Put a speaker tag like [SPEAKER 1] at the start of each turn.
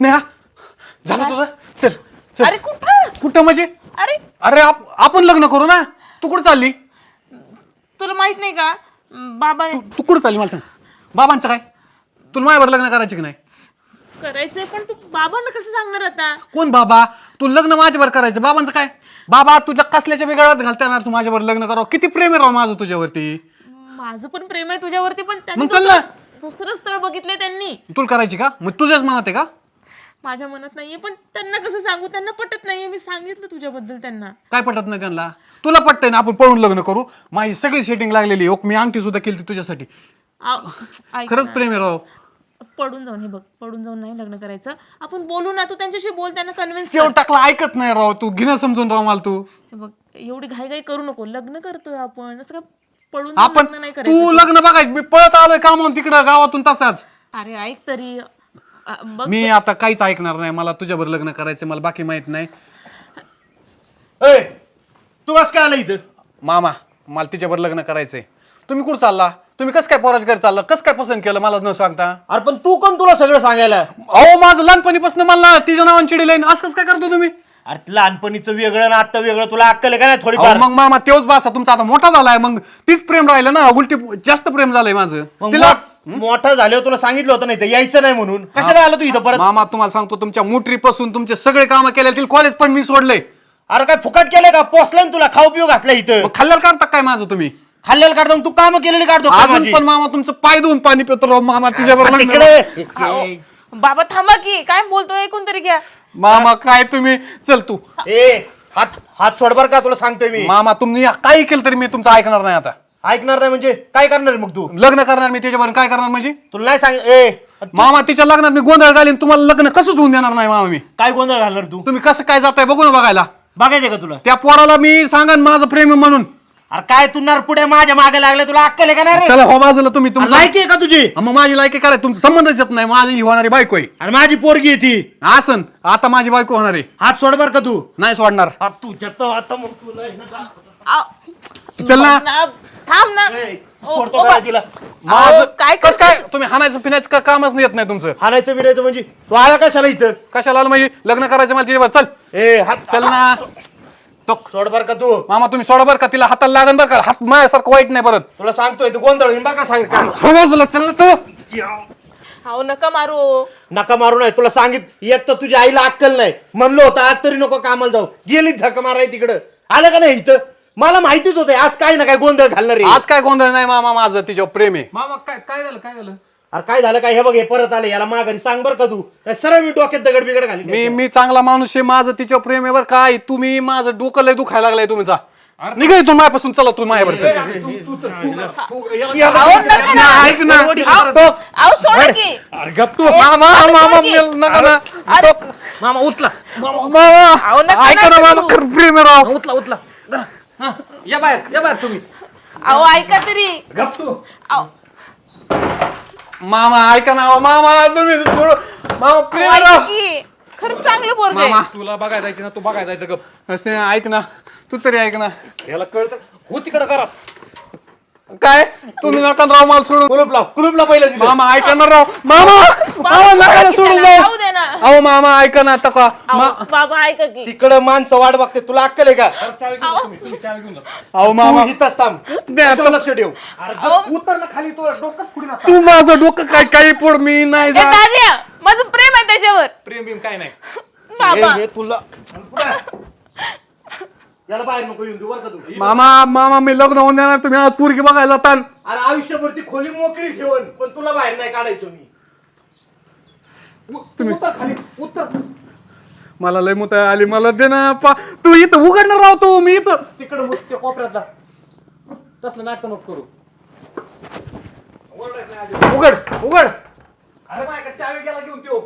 [SPEAKER 1] स्नेहा झालं तुझं? चल चल.
[SPEAKER 2] अरे कुठं?
[SPEAKER 1] कुठं म्हणजे?
[SPEAKER 2] अरे.
[SPEAKER 1] अरे आप- आपण लग्न करू ना. तू कुठं चालली?
[SPEAKER 2] तुला माहीत नाही का? बाबा
[SPEAKER 1] तू कुठं चालली मला सांग. बाबांचं काय? तुला माझ्यावर लग्न करायचे की नाही?
[SPEAKER 2] करायचंय पण तू बाबांना कसं सांगणार आता?
[SPEAKER 1] कोण बाबा? तू लग्न माझ्यावर करायचं. बाबांचं काय? बाबा तुझ्या कसल्याच्या वेगळ्यात घालता येणार? तू माझ्यावर लग्न करावं. किती प्रेम आहे राव माझं तुझ्यावरती?
[SPEAKER 2] माझं पण प्रेम आहे तुझ्यावरती पण त्यांनी
[SPEAKER 1] मग चल ना.
[SPEAKER 2] दुसरं दुसरं स्थळ बघितलंय त्यांनी.
[SPEAKER 1] तुला करायची का? मग तुझ्याच मनात आहे का?
[SPEAKER 2] माझ्या मनात नाहीये पण त्यांना कसं सांगू? त्यांना पटत नाहीये. मी सांगितलं तुझ्याबद्दल त्यांना.
[SPEAKER 1] काय पटत नाही त्यांना? तुला पटतंय ना? आपण पळून लग्न करू? माझी सगळी सेटिंग लागलेली आहे. ओक मी अंगठी सुद्धा केली तुझ्यासाठी.
[SPEAKER 2] आव, ऐक
[SPEAKER 1] खरंच. प्रेम आहे राव.
[SPEAKER 2] पडून जाऊन हे बघ पडून जाऊन नाही लग्न करायचं. आपण बोलू ना तू त्यांच्याशी बोल त्यांना कन्व्हिन्स
[SPEAKER 1] टाकला? ऐकत नाही राव तू. घेणं समजून राव मला तू.
[SPEAKER 2] हे बघ एवढी घाई घाई करू नको. लग्न करतोय आपण. असं काय जाऊन
[SPEAKER 1] आपण
[SPEAKER 2] लग्न नाही करायचं
[SPEAKER 1] तू लग्न बघायचं मी पळत आलोय कामावून तिकडं? गावातून तसाच.
[SPEAKER 2] अरे ऐक तरी. अ,
[SPEAKER 1] मी आता काहीच ऐकणार नाही. मला तुझ्यावर लग्न करायचं मला बाकी माहीत नाही.
[SPEAKER 3] ए तू कसं काय आला इथं?
[SPEAKER 1] मामा मला तिच्यावर लग्न करायचंय. तुम्ही कुठं चालला? तुम्ही कसं काय पोराच्या घरी चालला? कसं काय पसंत केलं? मला न सांगता.
[SPEAKER 3] अरे पण तू कोण तुला सगळं सांगायला?
[SPEAKER 1] अहो माझं लहानपणीपासून मला तिच्या नावाने चिडील असं कसं काय करतो तुम्ही?
[SPEAKER 3] अरे तुला लहानपणीचं वेगळं ना आता वेगळं. तुला अक्कल आहे का नाही
[SPEAKER 1] अहो,
[SPEAKER 3] थोडीफार?
[SPEAKER 1] मग मामा तेच बासा तुमचा आता मोठा झालाय. मग तीच प्रेम राहिलं ना? उलटी जास्त प्रेम झालंय माझं.
[SPEAKER 3] मग
[SPEAKER 1] तिला
[SPEAKER 3] मोठं झाल्यावर तुला सांगितलं होतं नाही तर यायचं नाही म्हणून. कशाला आलो तू इथं परत?
[SPEAKER 1] मामा तुम्हाला सांगतो तुमच्या मोटरीपासून तुमचे सगळे कामं केले तिला कॉलेज पण मी सोडलंय
[SPEAKER 3] अरे काय फुकट केलंय का? पोचलं ना तुला खाऊ पिऊ घातलं इथं.
[SPEAKER 1] मग खाल्ल्याला काढता काय माझं तुम्ही?
[SPEAKER 3] खाल्लेलं काढतो मग तू काम केलेली काढतो का
[SPEAKER 1] अजून
[SPEAKER 3] माझी?
[SPEAKER 1] पण मामा तुमचं पाय धुवून पाणी पितो राव मामा लग्न-
[SPEAKER 3] तिकडे
[SPEAKER 2] अहो, बाबा थांबा की. काय बोलतोय ऐकून तरी घ्या.
[SPEAKER 1] मामा काय तुम्ही? चल तू.
[SPEAKER 3] ए हात हात सोड बर का तुला सांगतोय मी.
[SPEAKER 1] मामा तुम्ही काही केलं तरी मी तुमचं ऐकणार नाही आता.
[SPEAKER 3] ऐकणार नाही म्हणजे काय करणार आहे मग तू?
[SPEAKER 1] लग्न करणार मी त्याच्यावर काय करणार म्हणजे?
[SPEAKER 3] तुला नाही सांग ए
[SPEAKER 1] मामा तिच्या लग्नात मी गोंधळ घालीन तुम्हाला लग्न कसं होऊन देणार नाही मामा मी?
[SPEAKER 3] काय गोंधळ घालणार तू?
[SPEAKER 1] तुम्ही कसं काय जाताय बघू ना बघायला.
[SPEAKER 3] बघायचं का तुला?
[SPEAKER 1] त्या पोराला मी सांगन माझं प्रेम आहे म्हणून.
[SPEAKER 3] अरे काय तू पुढे माझ्या मागे लागलं तुला अक्कल आहे का नाही रे?
[SPEAKER 1] चला हो बाजूला तुम्ही
[SPEAKER 3] अरे
[SPEAKER 1] तुमचं
[SPEAKER 3] लायकी आहे का तुझी?
[SPEAKER 1] मग माझी लायकी करायचं तुमचा संबंधच येत नाही माझी ही होणारी बायको आहे.
[SPEAKER 3] अरे माझी पोरगी आहे ती.
[SPEAKER 1] आसन आता माझी बायको होणार आहे.
[SPEAKER 3] हात सोड बर का तू?
[SPEAKER 1] नाही सोडणार.
[SPEAKER 3] तुझ्या तर आता मग तुला ना दाखवतो.
[SPEAKER 2] आव,
[SPEAKER 1] चल ना,
[SPEAKER 2] थांब ना.
[SPEAKER 3] ए,
[SPEAKER 2] ओ,
[SPEAKER 3] सोडतो
[SPEAKER 2] ओ,
[SPEAKER 3] का
[SPEAKER 2] बा-
[SPEAKER 3] तिला?
[SPEAKER 1] माझं
[SPEAKER 2] अहो, काय
[SPEAKER 1] कस काय? तुम्ही हाणायचं पिण्याचं का कामच नाही येत नाही तुमचं?
[SPEAKER 3] हाणायचं बिरायचं म्हणजे? तू आला कशाला इथं?
[SPEAKER 1] कशाला आलं म्हणजे? लग्न करायचं मला तिच्यावर चल.
[SPEAKER 3] ए हात
[SPEAKER 1] चल ना. तो
[SPEAKER 3] सोड बर का तू.
[SPEAKER 1] मामा तुम्ही सोडा बरं का? तिला हाताला लागन बरं का? हात माझ्यासारखं वाईट नाही परत.
[SPEAKER 3] तुला सांगतोय तू गोंधळ होईन बर का? सांग का?
[SPEAKER 1] हो बाजूला चल ना तू.
[SPEAKER 2] अहो नका मारू.
[SPEAKER 3] नका मारू नाही तुला सांगित एक तर तुझ्या आईला अक्कल नाही. म्हणलं होतं आज तरी नको कामाला जाऊ. गेली झक माराय तिकडं. आलं का नाही इथं? मला माहितीच होतं आज काय ना काय गोंधळ घालणार. आहे.
[SPEAKER 1] आज काय गोंधळ नाही मामा माझं तिच्यावर प्रेम आहे.
[SPEAKER 4] मामा काय काय झालं काय झालं?
[SPEAKER 3] अरे काय झालं काय हे बघ हे परत आले याला माघारी सांग बर का तू. काय सरळ मी डोक्यात दगड बिगड घाली
[SPEAKER 1] मी मी चांगला माणूस आहे माझं तिच्यावर प्रेम आहे बरं काय तुम्ही माझं डोकं लय दुखायला लागलाय तुमचा निघा इथून माझ्यापासून चला तू माझ्यावर चल.
[SPEAKER 2] नका ना.
[SPEAKER 1] ऐक ना. तो-
[SPEAKER 2] अहो, सोड की.
[SPEAKER 4] अरे गप तू.
[SPEAKER 1] मामा मामा मेल नका ना. तो-
[SPEAKER 4] मामा उचला
[SPEAKER 1] मामा.
[SPEAKER 2] अहो, नका
[SPEAKER 1] ऐका ना मामा
[SPEAKER 2] करू.
[SPEAKER 1] खरं प्रेम आहे राव.
[SPEAKER 4] उचला उचला धरा. या बाहेर या बाहेर तुम्ही.
[SPEAKER 2] अहो ऐका तरी.
[SPEAKER 4] गप तू.
[SPEAKER 2] अहो,
[SPEAKER 1] मामा ऐका ना अहो, मामा तुम्ही थोडं मामा प्रेम आहे
[SPEAKER 2] ऐका
[SPEAKER 1] राव.
[SPEAKER 2] की खरंच चांगलं पोरग
[SPEAKER 1] मामा.
[SPEAKER 4] तुला बघायला जायचं ना तू बघायला जायचं गप.
[SPEAKER 1] असते ऐक ना. तू तरी ऐक ना.
[SPEAKER 4] याला कळतं. हो तिकडं करा.
[SPEAKER 1] काय? तुम्ही नका राव मला सोडून.
[SPEAKER 3] कुलूप लाव कुलूप लाव पहिलं तिथं.
[SPEAKER 1] मामा ऐका ना राव. मामा मामा नका ना सोडून
[SPEAKER 2] जाऊ.
[SPEAKER 1] जाऊ
[SPEAKER 2] दे ना.
[SPEAKER 1] अहो मामा ऐका ना आता का.
[SPEAKER 2] अहो, बाबा ऐका की.
[SPEAKER 3] तिकडं माणसं वाट बघते. तुला अक्कल आहे का?
[SPEAKER 4] चावी घेऊन जा तुम्ही. तुम्ही चावी घेऊन जा.
[SPEAKER 1] अहो मामा.
[SPEAKER 3] तू इथंच थांब.
[SPEAKER 1] द्या,
[SPEAKER 3] त्याच्यावर लक्ष ठेव.
[SPEAKER 4] अरे उतर ना खाली तो डोकं पुढे ना
[SPEAKER 1] तू माझं डोकं काय काही पोड मी नाही
[SPEAKER 2] ए,
[SPEAKER 1] जा
[SPEAKER 2] दाद्या माझं प्रेम आहे त्याच्यावर.
[SPEAKER 4] प्रेम बिम काय नाही.
[SPEAKER 2] बाबा
[SPEAKER 3] हे- हे तुला. याला बाहेर नको येऊन देऊ बरं का तू?
[SPEAKER 1] मामा मामा मी लग्न होऊन देणार तुम्ही आज पोरगी बघायला जाताल.
[SPEAKER 3] अरे आयुष्यभर ती खोली मोकळी ठेवन पण तुला बाहेर नाही काढायचो मी.
[SPEAKER 4] तू खाली उतर.
[SPEAKER 1] मला लय मुत आली मला दे ना पा तू इथं उघडणार राव तू मी इथं
[SPEAKER 4] तिकडं त्या कोपऱ्यात जा. तसलं नाटक नको करू.
[SPEAKER 1] उघड उघड.
[SPEAKER 4] अरे माझ्याकडे चावी गेला घेऊन त्यो